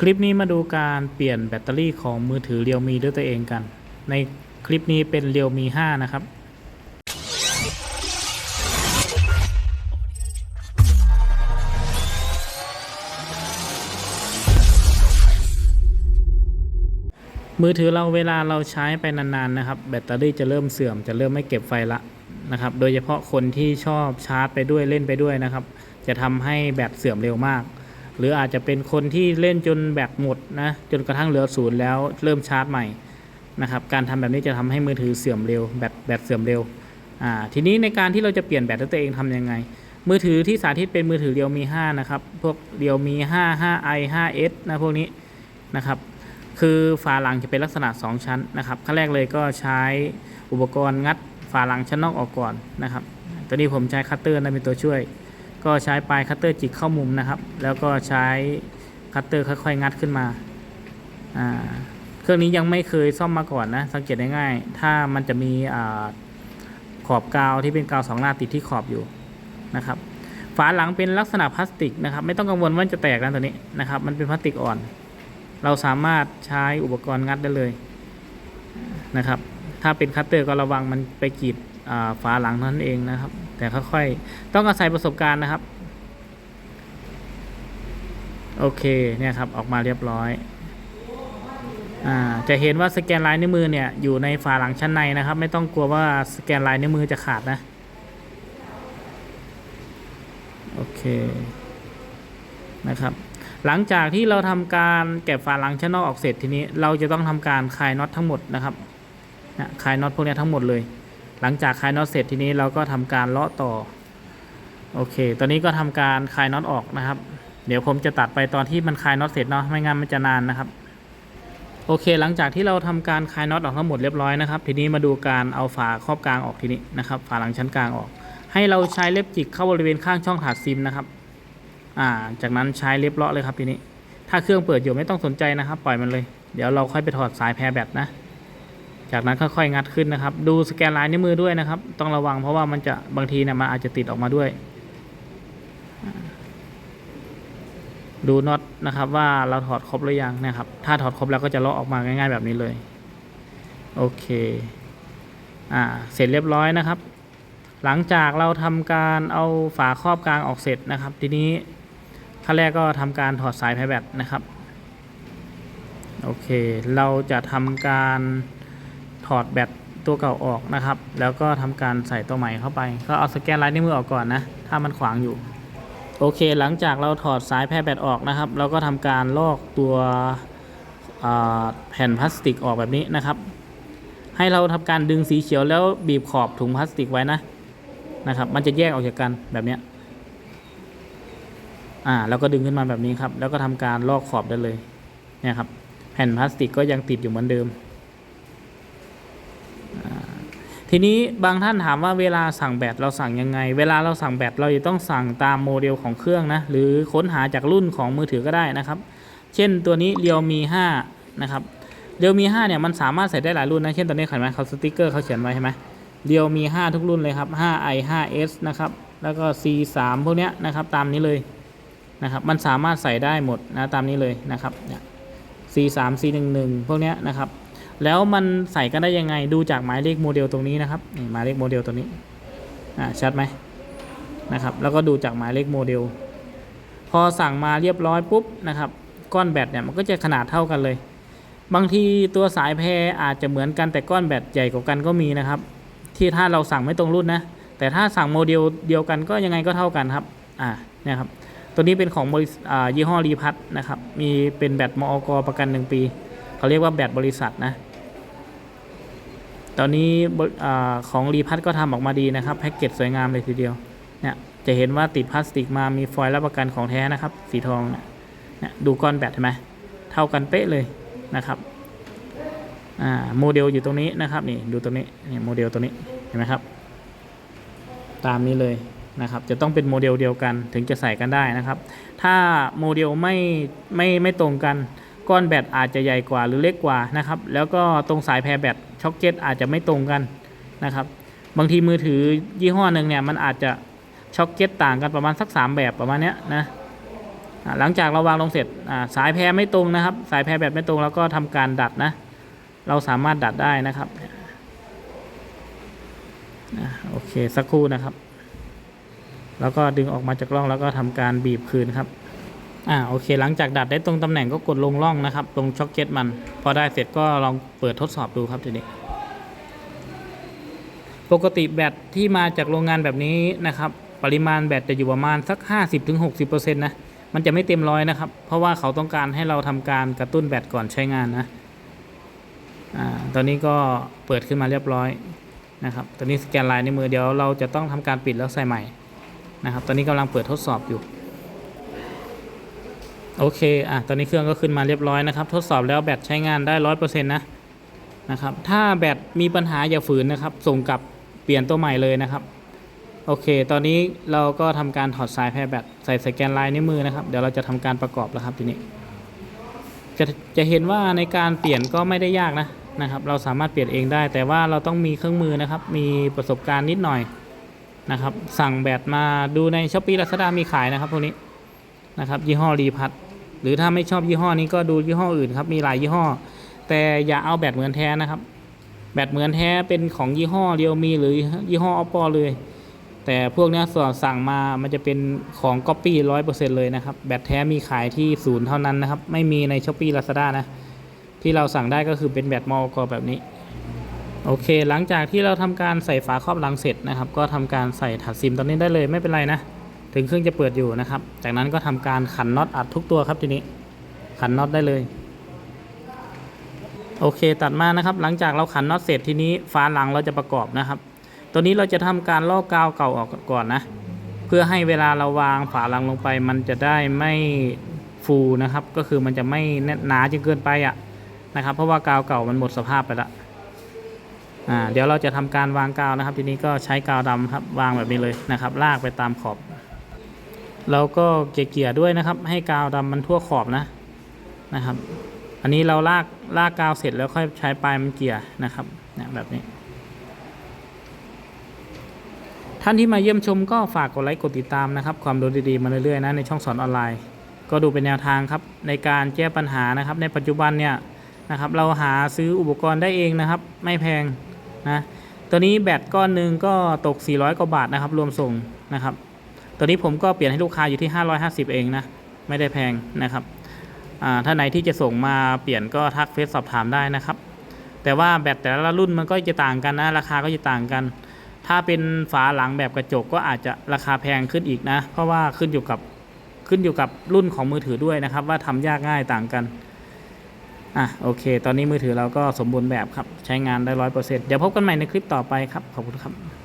คลิปนี้มาดูการเปลี่ยนแบตเตอรี่ของมือถือเรียวมีด้วยตัวเองกัน ในคลิปนี้เป็นเรียวมี 5 นะครับ มือถือเราเวลาเราใช้ไปนานๆนะครับ แบตเตอรี่จะเริ่มเสื่อมจะเริ่มไม่เก็บไฟละนะครับ โดยเฉพาะคนที่ชอบชาร์จไปด้วยเล่นไปด้วยนะครับ จะทำให้แบตเสื่อมเร็วมาก หรืออาจจะเป็นคนที่เล่นจนแบตหมดนะจนกระทั่งเหลือศูนย์แล้วเริ่มชาร์จใหม่นะครับการทำแบบนี้จะทำให้มือถือเสื่อมเร็วแบตแบตเสื่อมเร็วอ่าทีนี้ในการที่เราจะเปลี่ยนแบตด้วตัวเองทำยังไง มือถือที่สาธิตเป็นมือถือเรียวมี5นะครับพวกเรียวมี 5 5i 5s นะพวกนี้นะครับคือฝาหลังจะเป็นลักษณะ 2 ชั้นนะครับขั้นแรกเลยก็ใช้อุปกรณ์งัดฝาหลังชั้นนอกออกก่อนนะครับตัวนี้ผมใช้คัตเตอร์นะเป็นตัวช่วย ก็ใช้ปลายคัตเตอร์จิกเข้ามุมนะครับ แล้วก็ใช้คัตเตอร์ค่อยๆ งัดขึ้นมาอ่าเครื่องนี้ยังไม่เคยซ่อมมาก่อนนะ สังเกตได้ง่าย ถ้ามันจะมีอาขอบกาวที่เป็นกาวสองหน้าติดที่ขอบอยู่นะครับ ฝาหลังเป็นลักษณะพลาสติกนะครับ ไม่ต้องกังวลว่าจะแตกนะตัวนี้นะครับ มันเป็นพลาสติกอ่อน เราสามารถใช้อุปกรณ์งัดได้เลยนะครับ ถ้าเป็นคัตเตอร์ก็ระวังมันไปกรีดฝาหลังนั้นเองนะครับ แต่ค่อยๆ ต้องอาศัยประสบการณ์นะครับ โอเคเนี่ยครับออกมาเรียบร้อยอ่าจะเห็นว่าสแกนลายนิ้วมือเนี่ยอยู่ในฝาหลังชั้นในนะครับ ไม่ต้องกลัวว่าสแกนลายนิ้วมือจะขาดนะโอเคนะครับหลังจากที่เราทำการแกะฝาหลังชั้นนอกออกเสร็จทีนี้เราจะต้องทำการคลายน็อตทั้งหมดนะครับนะคลายน็อตพวกนี้ทั้งหมดเลย หลังจากคลายน็อตเสร็จทีนี้เราก็ทำการเลาะต่อ โอเค ตอนนี้ก็ทำการคลายน็อตออกนะครับ เดี๋ยวผมจะตัดไปตอนที่มันคลายน็อตเสร็จเนาะ ไม่งั้นมันจะนานนะครับ โอเค หลังจากที่เราทำการคลายน็อตออกทั้งหมดเรียบร้อยนะครับ ทีนี้มาดูการเอาฝาครอบกลางออกทีนี้นะครับ ฝาหลังชั้นกลางออก ให้เราใช้เล็บจิกเข้าบริเวณข้างช่องถาดซิมนะครับ อ่า จากนั้นใช้เล็บเลาะเลยครับทีนี้ ถ้าเครื่องเปิดอยู่ไม่ต้องสนใจนะครับ ปล่อยมันเลย เดี๋ยวเราค่อยไปถอดสายแพรแบตนะ จากนั้นค่อยๆงัดขึ้นนะครับ ดูสแกนลายนิ้วมือด้วยนะครับ ต้องระวังเพราะว่ามันจะบางทีเนี่ยมันอาจจะติดออกมาด้วย ดูน็อตนะครับว่าเราถอดครบหรือยังนะครับ ถ้าถอดครบแล้วก็จะเลาะออกมาง่าย ๆ แบบนี้เลย โอเค อ่า เสร็จเรียบร้อยนะครับ หลังจากเราทำการเอาฝาครอบกลางออกเสร็จนะครับ ทีนี้ขั้นแรกก็ทำการถอดสายไพแบตนะครับ โอเค เราจะทำการ ดแบตตัวเก่าออกนะครับ แล้วก็ทำการใส่ตัวใหม่เข้าไป ก็เอาสแกนลายนิ้วมือออกก่อนนะ ถ้ามันขวางอยู่ โอเค หลังจากเราถอดสายแพร่แบตออกนะครับ เราก็ทำการลอกตัวแผ่นพลาสติกออกแบบนี้นะครับ ให้เราทำการดึงสีเขียวแล้วบีบขอบถุงพลาสติกไว้นะนะครับ มันจะแยกออกจากกันแบบนี้อ่าแล้วก็ดึงขึ้นมาแบบนี้ครับ แล้วก็ทำการลอกขอบได้เลยเนี่ยครับ แผ่นพลาสติกก็ยังติดอยู่เหมือนเดิมอ่า ทีนี้บางท่านถามว่าเวลาสั่งแบตเราสั่งยังไง เวลาเราสั่งแบตเราจะต้องสั่งตามโมเดลของเครื่องนะหรือค้นหาจากรุ่นของมือถือก็ได้นะครับ เช่นตัวนี้เรียวมี5นะครับเรียวมี5เนี่ยมันสามารถใส่ได้หลายรุ่นนะเช่นตัวนี้เห็นไหมเขาสติกเกอร์เขาเขียนไว้ใช่ไหมเรียวมี 5 ทุกรุ่นเลยครับ 5i 5s นะครับแล้วก็ c3 พวกเนี้ยนะครับตามนี้เลยนะครับมันสามารถใส่ได้หมดนะตามนี้เลยนะครับเนี่ย C3 C11 พวกเนี้ยนะครับ แล้วมันใส่กันได้ยังไงดูจากหมายเลขโมเดลตรงนี้นะครับนี่หมายเลขโมเดลตัวนี้อ่าชัดไหมนะครับแล้วก็ดูจากหมายเลขโมเดล พอสั่งมาเรียบร้อยปุ๊บนะครับก้อนแบตเนี่ยมันก็จะขนาดเท่ากันเลย บางทีตัวสายแพรอาจจะเหมือนกันแต่ก้อนแบตใหญ่กว่ากันก็มีนะครับ ที่ถ้าเราสั่งไม่ตรงรุ่นนะแต่ถ้าสั่งโมเดลเดียวกันก็ยังไงก็เท่ากันครับอ่าเนี่ยครับตัวนี้เป็นของยี่ห้อรีพัทนะครับมีเป็นแบตมอกประกัน 1 ปี เขาเรียกว่าแบตบริษัทนะ ตอนนี้อของรีพัทก็ทำออกมาดีนะครับแพ็กเกจสวยงามเลยทีเดียว เนี่ยจะเห็นว่าติดพลาสติกมามีฟอยล์รับประกันของแท้นะครับ สีทองเนี่ยเนี่ยดูก้อนแบตเห็นไหมเท่ากันเป๊ะเลยนะครับโมเดลอยู่ตรงนี้นะครับนี่ดูตรงนี้นี่โมเดลตัวนี้เห็นไหมครับ ตามนี้เลยนะครับ จะต้องเป็นโมเดลเดียวกันถึงจะใส่กันได้นะครับ ถ้าโมเดลไม่ไม่ไม่ตรงกัน ก้อนแบตอาจจะใหญ่กว่าหรือเล็กกว่านะครับ แล้วก็ตรงสายแพรแบตช็อคเก็ตอาจจะไม่ตรงกันนะครับ บางทีมือถือยี่ห้อหนึ่งเนี่ยมันอาจจะช็อคเก็ตต่างกันประมาณสัก 3 แบบประมาณเนี้ยนะหลังจากเราวางลงเสร็จสายแพรไม่ตรงนะครับ สายแพรแบบไม่ตรงแล้วก็ทำการดัดนะ เราสามารถดัดได้นะครับโอเคสักครู่นะครับ แล้วก็ดึงออกมาจากร่องแล้วก็ทำการบีบคืนครับ อ่าโอเค หลังจากดัดได้ตรงตำแหน่งก็กดลงร่องนะครับตรงช็อคเก็ตมัน พอได้เสร็จก็ลองเปิดทดสอบดูครับทีนี้ปกติแบตที่มาจากโรงงานแบบนี้นะครับ ปริมาณแบตจะอยู่ประมาณสัก 50-60%นะมันจะไม่เต็มร้อยนะครับ เพราะว่าเขาต้องการให้เราทำการกระตุ้นแบตก่อนใช้งานนะอ่าตอนนี้ก็เปิดขึ้นมาเรียบร้อยนะครับ ตอนนี้สแกนลายในมือเดี๋ยวเราจะต้องทำการปิดแล้วใส่ใหม่นะครับ ตอนนี้กำลังเปิดทดสอบอยู่ โอเค อะ ตอนนี้เครื่องก็ขึ้นมาเรียบร้อยนะครับ ทดสอบแล้วแบตใช้งานได้ร้อยเปอร์เซ็นต์นะ นะครับ ถ้าแบตมีปัญหาอย่าฝืนนะครับ ส่งกลับเปลี่ยนตัวใหม่เลยนะครับ โอเค ตอนนี้เราก็ทำการถอดสายแพรแบตใส่สแกนลายนิ้วมือนะครับ เดี๋ยวเราจะทำการประกอบแล้วครับทีนี้ จะจะเห็นว่าในการเปลี่ยนก็ไม่ได้ยากนะ นะครับ เราสามารถเปลี่ยนเองได้ แต่ว่าเราต้องมีเครื่องมือนะครับ มีประสบการณ์นิดหน่อยนะครับ สั่งแบตมาดูในช้อปปี้ลาซาด้ามีขายนะครับพวกนี้ นะครับยี่ห้อรีพัทหรือถ้าไม่ชอบยี่ห้อนี้ก็ดูยี่ห้ออื่นครับมีหลายยี่ห้อ แต่อย่าเอาแบตเหมือนแท้นะครับ แบตเหมือนแท้เป็นของยี่ห้อเรียวมีหรือยี่ห้อ oppo เลย แต่พวกนี้ส่วนสั่งมามันจะเป็นของก๊อปปี้ร้อยเปอร์เซ็นต์เลยนะครับแบตแท้มีขายที่ศูนย์เท่านั้นนะครับไม่มีในช้อปปี้ลาซาด้านะที่เราสั่งได้ก็คือเป็นแบตมอกแบบนี้โอเค หลังจากที่เราทำการใส่ฝาครอบหลังเสร็จนะครับ ก็ทำการใส่ถัดซิมตอนนี้ได้เลยไม่เป็นไรนะ ถึงเครื่องจะเปิดอยู่นะครับ จากนั้นก็ทำการขันน็อตอัดทุกตัวครับทีนี้ ขันน็อตได้เลย โอเคตัดมานะครับ หลังจากเราขันน็อตเสร็จทีนี้ฝาหลังเราจะประกอบนะครับ ตัวนี้เราจะทำการลอกกาวเก่าออกก่อนนะ เพื่อให้เวลาเราวางฝาหลังลงไป มันจะได้ไม่ฟูนะครับ ก็คือมันจะไม่แน่นหนาจนเกินไปอะ่ะนะครับ เพราะว่ากาวเก่ามันหมดสภาพไปล้วอ่าเดี๋ยวเราจะทำการวางกาวนะครับ ทีนี้ก็ใช้กาวดำครับวางแบบนี้เลยนะครับ ลากไปตามขอบ เราก็เกี่ยๆด้วยนะครับ ให้กาวดำมันทั่วขอบนะนะครับ อันนี้เราลากลากกาวเสร็จแล้วค่อยใช้ปลายมันเกี่ยนะครับนี่ยแบบนี้ ท่านที่มาเยี่ยมชมก็ฝากกดไลค์กดติดตามนะครับ ความรู้ดีๆมาเรื่อยๆนะในช่องสอนออนไลน์ ก็ดูเป็นแนวทางครับในการแก้ปัญหานะครับ ในปัจจุบันเนี่ยนะครับ เราหาซื้ออุปกรณ์ได้เองนะครับ ไม่แพงนะตัวนี้แบตก้อนหนึ่งก็ตก 400 กว่าบาทนะครับ รวมส่งนะครับ ตัวนี้ผมก็เปลี่ยนให้ลูกค้าอยู่ที่ 550 เองนะ ไม่ได้แพงนะครับถ้าไหนที่จะส่งมาเปลี่ยนก็ทักเฟซสอบถามได้นะครับ แต่ว่าแบตแต่ละรุ่นมันก็จะต่างกันนะ ราคาก็จะต่างกัน ถ้าเป็นฝาหลังแบบกระจกก็อาจจะราคาแพงขึ้นอีกนะ เพราะว่าขึ้นอยู่กับขึ้นอยู่กับรุ่นของมือถือด้วยนะครับ ว่าทำยากง่ายต่างกันอะโอเค ตอนนี้มือถือเราก็สมบูรณ์แบบครับ ใช้งานได้ร้อยเปอร์เซ็นต์เดี๋ยวพบกันใหม่ในคลิปต่อไปครับ ขอบคุณครับ